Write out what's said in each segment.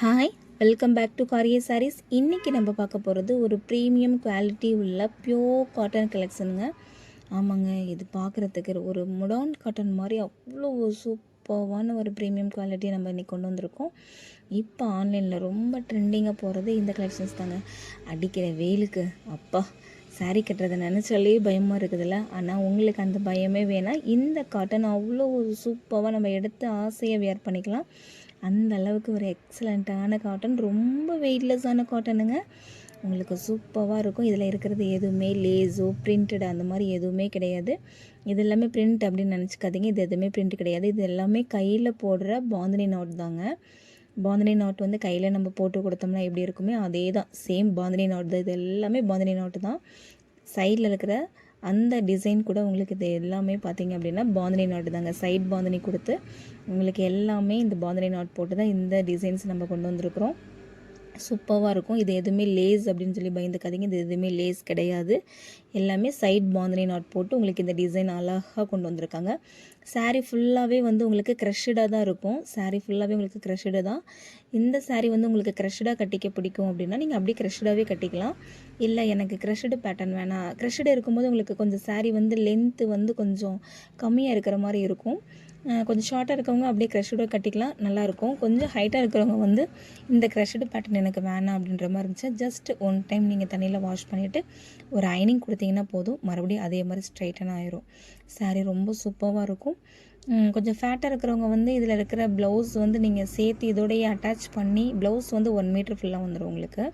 Hi welcome back to காரிய சாரீஸ் இன்றைக்கி நம்ம பார்க்க போகிறது ஒரு ப்ரீமியம் குவாலிட்டி உள்ள பியோர் காட்டன் கலெக்ஷனுங்க ஆமாங்க இது பார்க்குறதுக்கு ஒரு முடான் காட்டன் மாதிரி அவ்வளோ சூப்பர்வான ஒரு ப்ரீமியம் குவாலிட்டி நம்ம இன்றைக்கி கொண்டு வந்திருக்கோம். இப்போ ஆன்லைனில் ரொம்ப ட்ரெண்டிங்காக போகிறது இந்த கலெக்ஷன்ஸ் தாங்க. அடிக்கிற வெயிலுக்கு அப்பா. Saree கட்டுறதை நினச்சாலே பயமாக இருக்குதுல்ல? ஆனால் உங்களுக்கு அந்த பயமே வேணாம் இந்த காட்டன் அவ்வளோ ஒரு சூப்பராக நம்ம எடுத்து ஆசையாக வியர் பண்ணிக்கலாம். அந்த அளவுக்கு ஒரு எக்ஸலண்ட்டான காட்டன் ரொம்ப வெயிட்லெஸ்ஸான காட்டனுங்க உங்களுக்கு சூப்பராக இருக்கும். இதில் இருக்கிறது எதுவுமே லேஸோ பிரிண்டட் அந்த மாதிரி எதுவுமே கிடையாது. இது எல்லாமே பிரிண்ட் அப்படின்னு நினச்சிக்காதீங்க. இது எதுவுமே பிரிண்ட் கிடையாது. இது எல்லாமே கையில் போடுற பாந்தினி நோட் தாங்க. பாந்தினி நாட் வந்து கையில் நம்ம போட்டு கொடுத்தோம்னா எப்படி இருக்குமே அதே தான் சேம் பாந்தினி நாட் தான். இது எல்லாமே பாந்தினி நாட்டு தான். சைடில் இருக்கிற அந்த டிசைன் கூட உங்களுக்கு இது எல்லாமே பார்த்தீங்க அப்படின்னா பாந்தினி நாட்டு தாங்க. சைட் பாந்தினி கொடுத்து உங்களுக்கு எல்லாமே இந்த பாந்தினி நாட் போட்டு தான் இந்த டிசைன்ஸ் நம்ம கொண்டு வந்திருக்கிறோம். சூப்பராக இருக்கும். இது எதுவுமே லேஸ் அப்படின்னு சொல்லி பயந்துக்காதீங்க இது எதுவுமே லேஸ் கிடையாது. எல்லாமே சைட் பாந்தினி நாட் போட்டு உங்களுக்கு இந்த டிசைன் அழகாக கொண்டு வந்திருக்காங்க. Saree ஃபுல்லாகவே வந்து உங்களுக்கு க்ரஷ்டாக தான் இருக்கும். Saree ஃபுல்லாகவே உங்களுக்கு க்ரஷ்டு தான். இந்த saree வந்து உங்களுக்கு க்ரஷ்டாக கட்டிக்க பிடிக்கும் அப்படின்னா நீங்கள் அப்படியே க்ரஷ்டாகவே கட்டிக்கலாம். இல்லை எனக்கு க்ரஷ்டு பேட்டர்ன் வேணாம் க்ரஷ்டு இருக்கும்போது உங்களுக்கு கொஞ்சம் saree வந்து லென்த்து வந்து கொஞ்சம் கம்மியாக இருக்கிற மாதிரி இருக்கும். கொஞ்சம் ஷார்ட்டாக இருக்கவங்க அப்படியே க்ரஷோட கட்டிக்கலாம். நல்லாயிருக்கும் கொஞ்சம் ஹைட்டாக இருக்கிறவங்க வந்து இந்த க்ரஷ்டு பேட்டர்ன் எனக்கு வேணாம் அப்படின்ற மாதிரி இருந்துச்சு ஜஸ்ட் ஒன் டைம் நீங்கள் தண்ணியில் வாஷ் பண்ணிவிட்டு ஒரு அயனிங் கொடுத்தீங்கன்னா போதும். மறுபடியும் அதே மாதிரி ஸ்ட்ரைட்டன் ஆயிரும். saree ரொம்ப சூப்பராக இருக்கும். கொஞ்சம் ஃபேட்டாக இருக்கிறவங்க வந்து இதில் இருக்கிற ப்ளவுஸ் வந்து நீங்கள் சேர்த்து இதோடையே அட்டாச் பண்ணி ப்ளவுஸ் வந்து ஒன் மீட்டர் ஃபுல்லாக வந்துடும் உங்களுக்கு.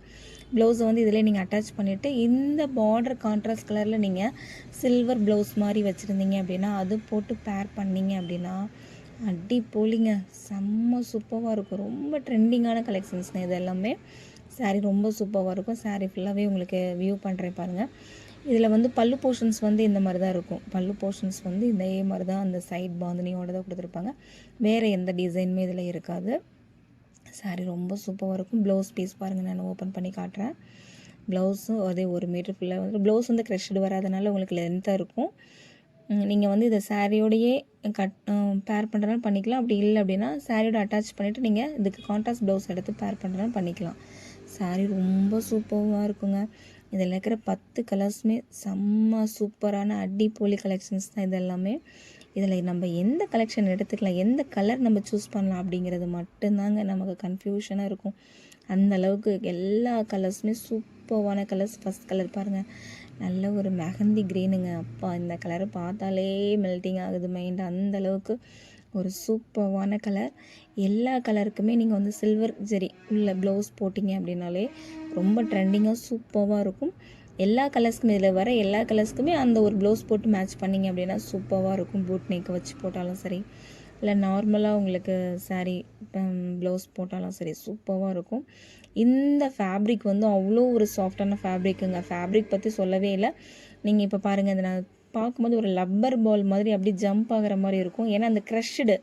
ப்ளவுஸை வந்து இதிலே நீங்கள் அட்டாச் பண்ணிவிட்டு இந்த பார்டர் கான்ட்ராஸ்ட் கலரில் நீங்கள் சில்வர் ப்ளவுஸ் மாதிரி வச்சுருந்தீங்க அப்படின்னா அது போட்டு பேர் பண்ணீங்க அப்படின்னா அடி போலிங்க. செம்ம சூப்பராக இருக்கும். ரொம்ப ட்ரெண்டிங்கான கலெக்ஷன்ஸ்ங்க இது எல்லாமே. Saree ரொம்ப சூப்பராக இருக்கும். Saree ஃபுல்லாகவே உங்களுக்கு வியூ பண்ணுறேன் பாருங்கள் இதில் வந்து பல்லு போர்ஷன்ஸ் வந்து இந்த மாதிரி தான் இருக்கும். பல்லு போர்ஷன்ஸ் வந்து இதே மாதிரி தான் அந்த சைட் பாந்தினியோட தான் கொடுத்துருப்பாங்க. வேறு எந்த டிசைனுமே இதில் இருக்காது. சாரீ ரொம்ப சூப்பராக இருக்கும். ப்ளவுஸ் பீஸ் பாருங்கள் நான் ஓப்பன் பண்ணி காட்டுறேன். ப்ளவுஸும் அதே ஒரு மீட்டர் ஃபுல்லாக வந்து ப்ளவுஸ் வந்து க்ரெஷ்டு வராதனால உங்களுக்கு லென்த்தாக இருக்கும். நீங்கள் வந்து இதை சாரியோடையே கட் பேர் பண்ணுறதுனால பண்ணிக்கலாம். அப்படி இல்லை அப்படின்னா சாரியோட அட்டாச் பண்ணிவிட்டு நீங்கள் இதுக்கு கான்ட்ராஸ்ட் ப்ளவுஸ் எடுத்து பேர் பண்ணுறதுனால பண்ணிக்கலாம். Saree ரொம்ப சூப்பராக இருக்குங்க. இதில் இருக்கிற பத்து கலர்ஸுமே செம்ம சூப்பரான அடிப்பொலி கலெக்ஷன்ஸ் தான் இது எல்லாமே இதில் நம்ம எந்த கலெக்ஷன் எடுத்துக்கலாம் எந்த கலர் நம்ம சூஸ் பண்ணலாம் அப்படிங்கிறது மட்டும்தாங்க நமக்கு கன்ஃபியூஷனாக இருக்கும். அந்த அளவுக்கு எல்லா கலர்ஸுமே சூப்பரான கலர்ஸ் ஃபஸ்ட் கலர் பாருங்கள் நல்ல ஒரு மெஹந்தி க்ரீனுங்க அப்பா இந்த கலரை பார்த்தாலே மெல்ட்டிங் ஆகுது மைண்ட் அந்த அளவுக்கு ஒரு சூப்பர்வான கலர் எல்லா கலருக்குமே நீங்கள் வந்து சில்வர் ஜெரி உள்ள ப்ளவுஸ் போட்டிங்க அப்படின்னாலே ரொம்ப ட்ரெண்டிங்காக சூப்பராக இருக்கும். எல்லா கலர்ஸ்க்குமே இதில் வர எல்லா கலர்ஸ்க்குமே அந்த ஒரு ப்ளவுஸ் போட்டு மேட்ச் பண்ணிங்க அப்படின்னா சூப்பராக இருக்கும். பூட் நெக் வச்சு போட்டாலும் சரி இல்லை நார்மலாக உங்களுக்கு சாரீ ப்ளவுஸ் போட்டாலும் சரி சூப்பராக இருக்கும். இந்த ஃபேப்ரிக் வந்து அவ்வளோ ஒரு சாஃப்டான ஃபேப்ரிக்குங்க ஃபேப்ரிக் பற்றி சொல்லவே இல்லை. நீங்கள் இப்போ பாருங்கள் இதை நான் பார்க்கும்போது ஒரு லப்பர் பால் மாதிரி அப்படியே ஜம்ப் ஆகிற மாதிரி இருக்கும். ஏன்னா அந்த க்ரஷ்டு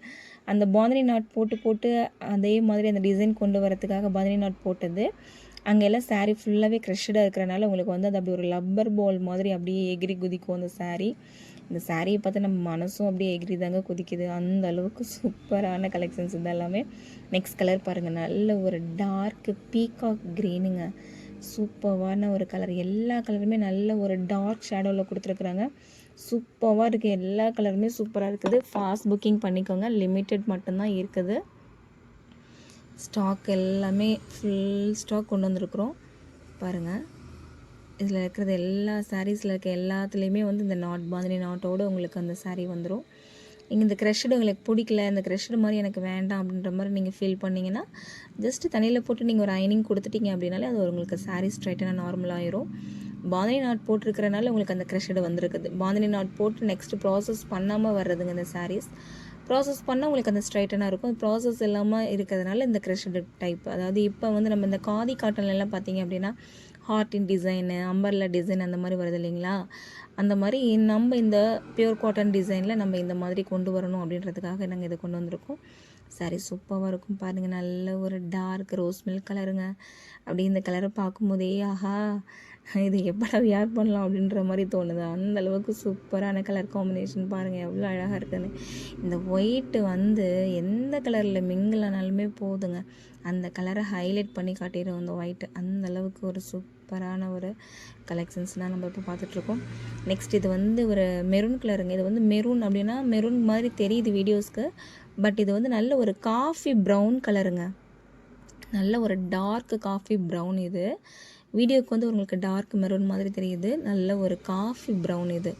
அந்த பாந்தினி நாட் போட்டு போட்டு அதே மாதிரி அந்த டிசைன் கொண்டு வரதுக்காக பாந்தினி நாட் போட்டது. அங்கே எல்லாம் saree ஃபுல்லாகவே க்ரஷ்டாக இருக்கிறனால உங்களுக்கு வந்து அது அப்படி ஒரு லப்பர் பால் மாதிரி அப்படியே எகிரி குதிக்கும் அந்த சாரீ இந்த சாரியை பார்த்து நம்ம மனசும் அப்படியே எகிரி தாங்க குதிக்குது. அந்த அளவுக்கு சூப்பரான கலெக்ஷன்ஸ் இது எல்லாமே. நெக்ஸ்ட் கலர் பாருங்கள் நல்ல ஒரு டார்க்கு பீகாக் க்ரீனுங்க சூப்பரான ஒரு கலர் எல்லா கலருமே நல்ல ஒரு டார்க் ஷேடோவில் கொடுத்துருக்குறாங்க. சூப்பராக இருக்குது எல்லா கலருமே சூப்பராக இருக்குது. ஃபாஸ்ட் புக்கிங் பண்ணிக்கோங்க. லிமிட்டெட் மட்டும்தான் இருக்குது. ஸ்டாக் எல்லாமே ஃபுல் ஸ்டாக் கொண்டு வந்திருக்குறோம். பாருங்கள் இதில் இருக்கிறது எல்லா சாரீஸில் இருக்க எல்லாத்துலேயுமே வந்து இந்த நாட் பாந்தினி நாட்டோடு உங்களுக்கு அந்த சாரீ வந்துடும் இந்த க்ரெஷ்டு உங்களுக்கு பிடிக்கல இந்த க்ரெஷ்டு மாதிரி எனக்கு வேண்டாம் அப்படின்ற மாதிரி நீங்கள் ஃபீல் பண்ணிங்கன்னா ஜஸ்ட்டு தண்ணியில் போட்டு நீங்கள் ஒரு ஐனிங் கொடுத்துட்டீங்க அப்படின்னாலே அது உங்களுக்கு saree ஸ்ட்ரைட்டனாக நார்மல் ஆயிரும். பாந்தினி நாட் போட்டிருக்கிறனால உங்களுக்கு அந்த க்ரெஷ்டு வந்திருக்குது. பாந்தினி நாட் போட்டு நெக்ஸ்ட் ப்ராசஸ் பண்ணாமல் வர்றதுங்க இந்த சாரீஸ் ப்ராசஸ் பண்ணால் உங்களுக்கு அந்த ஸ்ட்ரைட்டனாக இருக்கும். ப்ராசஸ் இல்லாமல் இருக்கிறதுனால இந்த க்ரெஷ்டு டைப் அதாவது இப்போ வந்து நம்ம இந்த காதி காட்டன்லாம் பார்த்தீங்க அப்படின்னா ஹார்ட்டின் டிசைனு அம்பர்லா டிசைன் அந்த மாதிரி வருது இல்லைங்களா? அந்த மாதிரி நம்ம இந்த பியூர் காட்டன் டிசைனில் நம்ம இந்த மாதிரி கொண்டு வரணும் அப்படின்றதுக்காக நாங்கள் இதை கொண்டு வந்திருக்கோம். சாரி சூப்பராக இருக்கும் பாருங்கள் நல்ல ஒரு டார்க் ரோஸ் மில்க் கலருங்க அப்படி இந்த கலரை பார்க்கும்போதே ஆஹா! இது எப்படா வியர் பண்ணலாம் அப்படின்ற மாதிரி தோணுது. அந்த அளவுக்கு சூப்பரான கலர் காம்பினேஷன் பாருங்கள் எவ்வளோ அழகாக இருக்குன்னு. இந்த ஒயிட்டு வந்து எந்த கலரில் மிங்கிள் ஆனாலுமே போதுங்க. அந்த கலரை ஹைலைட் பண்ணி காட்டிடும் அந்த ஒயிட்டு அந்த அளவுக்கு ஒரு சூப்பரான ஒரு கலெக்ஷன்ஸ்லாம் நம்ம இப்போ பார்த்துட்ருக்கோம் நெக்ஸ்ட் இது வந்து ஒரு மெரூன் கலருங்க இது வந்து மெரூன் அப்படின்னா மெரூன் மாதிரி தெரியுது வீடியோஸ்க்கு பட் இது வந்து நல்ல ஒரு காஃபி ப்ரௌன் கலருங்க நல்ல ஒரு டார்க் காஃபி ப்ரௌன் இது. வீடியோக்கு வந்து உங்களுக்கு டார்க் மெரூன் மாதிரி தெரியுது. நல்ல ஒரு காஃபி ப்ரௌன் இது.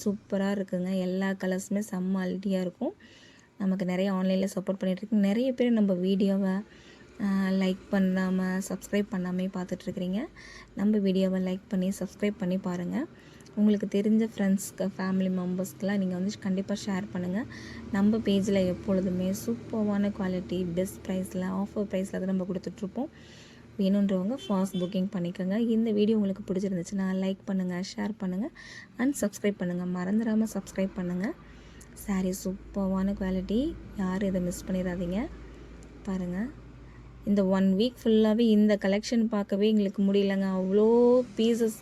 சூப்பராக இருக்குங்க. எல்லா கலர்ஸுமே செம்ம அல்ட்டியாக இருக்கும். நமக்கு நிறைய ஆன்லைனில் சப்போர்ட் பண்ணிகிட்ருக்கு நிறைய பேர் நம்ம வீடியோவை லைக் பண்ணாமல் சப்ஸ்கிரைப் பண்ணாமே பார்த்துட்ருக்குறீங்க நம்ம வீடியோவை லைக் பண்ணி சப்ஸ்கிரைப் பண்ணி பாருங்கள் உங்களுக்கு தெரிஞ்ச ஃப்ரெண்ட்ஸ்க்கு ஃபேமிலி மெம்பர்ஸ்க்கெலாம் நீங்கள் வந்து கண்டிப்பாக ஷேர் பண்ணுங்கள் நம்ம பேஜில் எப்பொழுதுமே சூப்பர்வான குவாலிட்டி பெஸ்ட் ப்ரைஸில் ஆஃபர் ப்ரைஸில் தான் நம்ம கொடுத்துட்ருப்போம் வேணுன்றவங்க ஃபாஸ்ட் புக்கிங் பண்ணிக்கோங்க. இந்த வீடியோ உங்களுக்கு பிடிச்சிருந்துச்சுன்னா லைக் பண்ணுங்கள் ஷேர் பண்ணுங்கள் அண்ட் சப்ஸ்கிரைப் பண்ணுங்கள் மறந்துடாமல் சப்ஸ்கிரைப் பண்ணுங்கள் சாரீ சூப்பர்வான குவாலிட்டி யாரும் இதை மிஸ் பண்ணிடாதீங்க. பாருங்கள் இந்த ஒன் வீக் ஃபுல்லாகவே இந்த கலெக்ஷன் பார்க்கவே எங்களுக்கு முடியலங்க. அவ்வளோ பீசஸ்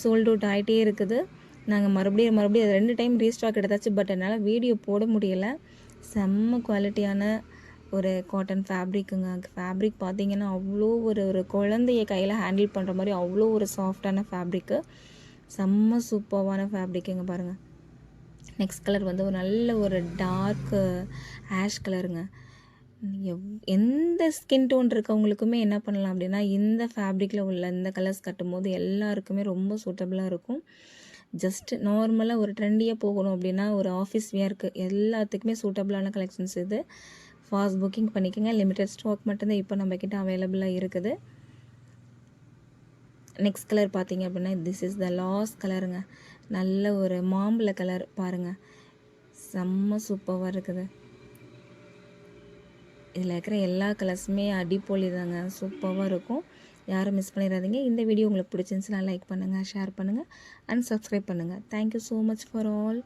சோல்ட் அவுட் ஆகிட்டே இருக்குது. நாங்கள் மறுபடியும் மறுபடியும் ரெண்டு டைம் ரீஸ்டாக் எடுத்தாச்சு பட் என்னால் வீடியோ போட முடியலை. செம்ம குவாலிட்டியான ஒரு காட்டன் ஃபேப்ரிக்குங்க ஃபேப்ரிக் பார்த்தீங்கன்னா அவ்வளோ ஒரு ஒரு குழந்தைய கையில் ஹேண்டில் பண்ணுற மாதிரி அவ்வளோ ஒரு சாஃப்டான ஃபேப்ரிக்கு செம்ம சூப்பர்வான ஃபேப்ரிக்குங்க பாருங்கள் நெக்ஸ்ட் கலர் வந்து ஒரு நல்ல ஒரு டார்க் ஆஷ் கலருங்க எவ் எந்த ஸ்கின் டோன் இருக்கவங்களுக்குமே என்ன பண்ணலாம் அப்படின்னா இந்த ஃபேப்ரிக்கில் உள்ள இந்த கலர்ஸ் கட்டும்போது எல்லாருக்குமே ரொம்ப சூட்டபுளாக இருக்கும். ஜஸ்ட் நார்மலாக ஒரு ட்ரெண்டியாக போகணும் அப்படின்னா ஒரு ஆஃபீஸ் வியர்க்கு எல்லாத்துக்குமே சூட்டபுளான கலெக்ஷன்ஸ் இது. ஃபாஸ்ட் புக்கிங் பண்ணிக்கோங்க. லிமிட்டட் ஸ்டாக் மட்டும்தான் இப்போ நம்மக்கிட்ட அவைலபிளாக இருக்குது. நெக்ஸ்ட் கலர் பார்த்தீங்க அப்படின்னா திஸ் இஸ் த லாஸ்ட் கலருங்க நல்ல ஒரு மாம்பழ கலர் பாருங்கள் செம்ம சூப்பராக இருக்குது. இதில் இருக்கிற எல்லா கலர்ஸுமே அடிப்பொலி தாங்க சூப்பராக இருக்கும். யாரும் மிஸ் பண்ணிடாதீங்க. இந்த வீடியோ உங்களுக்கு பிடிச்சிருந்துச்சுன்னா லைக் பண்ணுங்கள் ஷேர் பண்ணுங்கள் அண்ட் சப்ஸ்கிரைப் பண்ணுங்கள் thank you so much for all